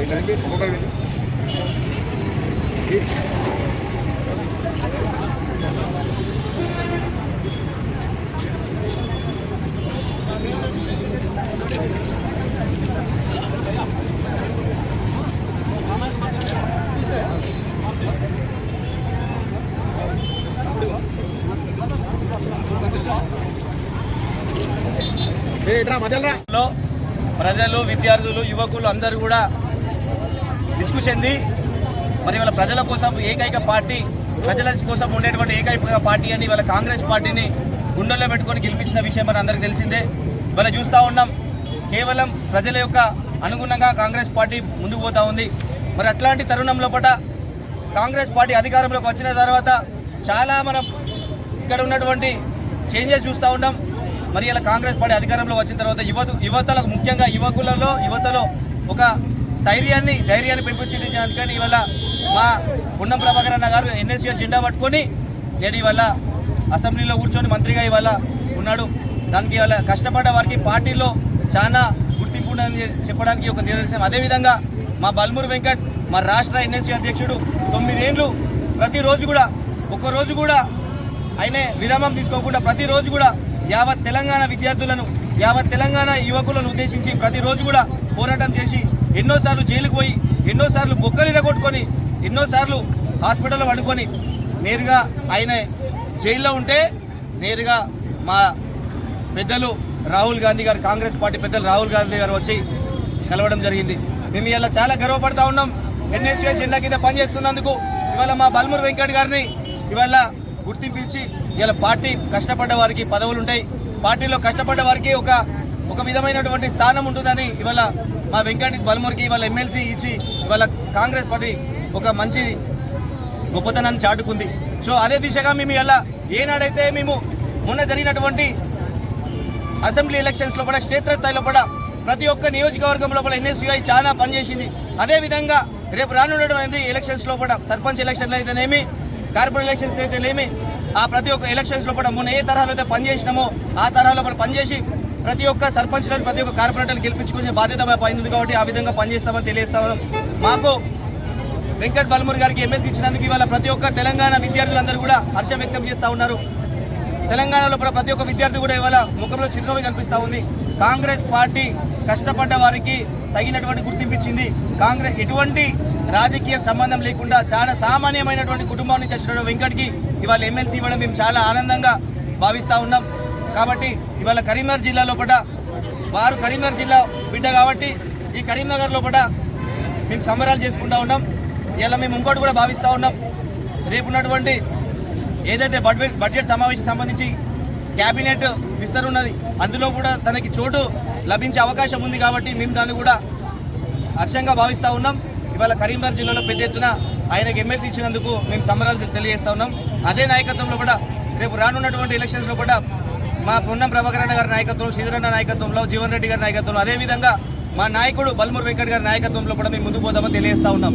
ఇట్లా ఇట్లా ఒక్కొక్కరికి ప్రజలు విద్యార్థులు యువకులు అందరూ కూడా విసుగు చెంది మరి వాళ్ళ ప్రజల కోసం ఏకైక పార్టీ ప్రజల కోసం ఉండేటువంటి ఏకైక పార్టీ అని వాళ్ళ కాంగ్రెస్ పార్టీని గుండెల్లో పెట్టుకొని గెలిపించిన విషయం మన అందరికీ తెలిసిందే. ఇవాళ చూస్తూ ఉన్నాం కేవలం ప్రజల యొక్క అనుగుణంగా కాంగ్రెస్ పార్టీ ముందుకు పోతూ ఉంది. మరి అట్లాంటి తరుణం లోపల కాంగ్రెస్ పార్టీ అధికారంలోకి వచ్చిన తర్వాత చాలా మనం ఇక్కడ ఉన్నటువంటి చేంజెస్ చూస్తూ ఉన్నాం. మరి ఇలా కాంగ్రెస్ పార్టీ అధికారంలో వచ్చిన తర్వాత యువత యువతలకు ముఖ్యంగా యువకులలో యువతలో ఒక స్థైర్యాన్ని ధైర్యాన్ని పెంపొందించడానికి ఇవాళ మా గుండం ప్రభాకర్ అన్న గారు ఎన్ఎస్సీ జెండా పట్టుకొని నేడు ఇవాళ అసెంబ్లీలో కూర్చొని మంత్రిగా ఇవాళ ఉన్నాడు. దానికి ఇవాళ కష్టపడ్డ వారికి పార్టీలో చాలా గుర్తింపు ఉందని చెప్పడానికి ఒక నిదర్శనం. అదేవిధంగా మా బల్మూరు వెంకట్ మా రాష్ట్ర ఎన్ఎస్సీ అధ్యక్షుడు తొమ్మిదేండ్లు ప్రతిరోజు కూడా ఒక్కరోజు కూడా ఆయనే విరామం తీసుకోకుండా ప్రతిరోజు కూడా యావత్ తెలంగాణ విద్యార్థులను యావత్ తెలంగాణ యువకులను ఉద్దేశించి ప్రతిరోజు కూడా పోరాటం చేసి ఎన్నోసార్లు జైలుకు పోయి ఎన్నోసార్లు బొక్కలు కొట్టుకొని ఎన్నోసార్లు హాస్పిటల్లో పడుకొని నేరుగా ఆయన జైల్లో ఉంటే నేరుగా మా పెద్దలు రాహుల్ గాంధీ గారు కాంగ్రెస్ పార్టీ పెద్దలు రాహుల్ గాంధీ గారు వచ్చి కలవడం జరిగింది. మేము ఇలా చాలా గర్వపడతా ఉన్నాం. ఎన్ఎస్ఏ జెండా కింద పనిచేస్తున్నందుకు ఇవాళ మా బల్మూర్ వెంకట్ గారిని ఇవాళ గుర్తింపు ఇలా ఇవాళ పార్టీ కష్టపడ్డ వారికి పదవులు ఉంటాయి పార్టీలో కష్టపడ్డ వారికి ఒక ఒక విధమైనటువంటి స్థానం ఉంటుందని ఇవాళ మా వెంకట బలమూరికి ఇవాళ ఎమ్మెల్సీ ఇచ్చి ఇవాళ కాంగ్రెస్ పార్టీ ఒక మంచి గొప్పతనాన్ని చాటుకుంది. సో అదే దిశగా మేము ఇలా ఏనాడైతే మేము మొన్న జరిగినటువంటి అసెంబ్లీ ఎలక్షన్స్లో కూడా క్షేత్ర స్థాయిలో కూడా ప్రతి ఒక్క నియోజకవర్గం లోపల ఎన్ఎస్యుఐ చాలా పనిచేసింది. అదే విధంగా రేపు రానున్నటువంటి ఎలక్షన్స్లో కూడా సర్పంచ్ ఎలక్షన్లు అయితేనేమి కార్పొరేట్ ఎలక్షన్స్ అయితేనేమి ఆ ప్రతి ఒక్క ఎలక్షన్స్లో కూడా మొన్న ఏ తరహాలో అయితే పనిచేసినామో ఆ తరహాలో కూడా పనిచేసి ప్రతి ఒక్క సర్పంచ్లను ప్రతి ఒక్క కార్పొరేటర్లు గెలిపించుకునే బాధ్యత పైంది కాబట్టి ఆ విధంగా పనిచేస్తామని తెలియజేస్తామని మాకు వెంకట్ బల్మూరి గారికి ఎమ్మెల్సీ ఇచ్చినందుకు ఇవాళ ప్రతి ఒక్క తెలంగాణ విద్యార్థులందరూ కూడా హర్షం వ్యక్తం చేస్తూ ఉన్నారు. తెలంగాణలో ప్రతి ఒక్క విద్యార్థి కూడా ఇవాళ ముఖంలో చిరునవ్వు కనిపిస్తూ ఉంది. కాంగ్రెస్ పార్టీ కష్టపడ్డ వారికి తగినటువంటి గుర్తింపు ఇచ్చింది. కాంగ్రెస్ ఎటువంటి రాజకీయం సంబంధం లేకుండా చాలా సామాన్యమైనటువంటి కుటుంబం నుంచి వచ్చిన వెంకట్కి ఇవాళ ఎమ్మెల్సీ ఇవ్వడం మేము చాలా ఆనందంగా భావిస్తూ ఉన్నాం. కాబట్టి ఇవాళ కరీంనగర్ జిల్లా లోపల వారు కరీంనగర్ జిల్లా బిడ్డ కాబట్టి ఈ కరీంనగర్ లోపల మేము సంబరాలు చేసుకుంటూ ఉన్నాం. ఇలా మేము ఇంకోటి కూడా భావిస్తూ ఉన్నాం. రేపు ఉన్నటువంటి ఏదైతే బడ్జెట్ బడ్జెట్ సమావేశం సంబంధించి కేబినెట్ విస్తరున్నది అందులో కూడా తనకి చోటు లభించే అవకాశం ఉంది కాబట్టి మేము దాన్ని కూడా హర్షంగా భావిస్తూ ఉన్నాం. ఇవాళ కరీంనగర్ జిల్లాలో పెద్ద ఎత్తున ఆయనకు ఎమ్మెల్సీ ఇచ్చినందుకు మేము సంబరాలు తెలియజేస్తా ఉన్నాం. అదే నాయకత్వంలో కూడా రేపు రానున్నటువంటి ఎలక్షన్స్లో కూడా మా పొన్నం ప్రభాకరణ గారి నాయకత్వం శ్రీధరన్న నాయకత్వంలో జీవన్ రెడ్డి గారి నాయకత్వంలో అదేవిధంగా మా నాయకుడు బల్మూర్ వెంకట్ గారి నాయకత్వంలో కూడా మేము ముందుకు పోదామని తెలియజేస్తా ఉన్నాం.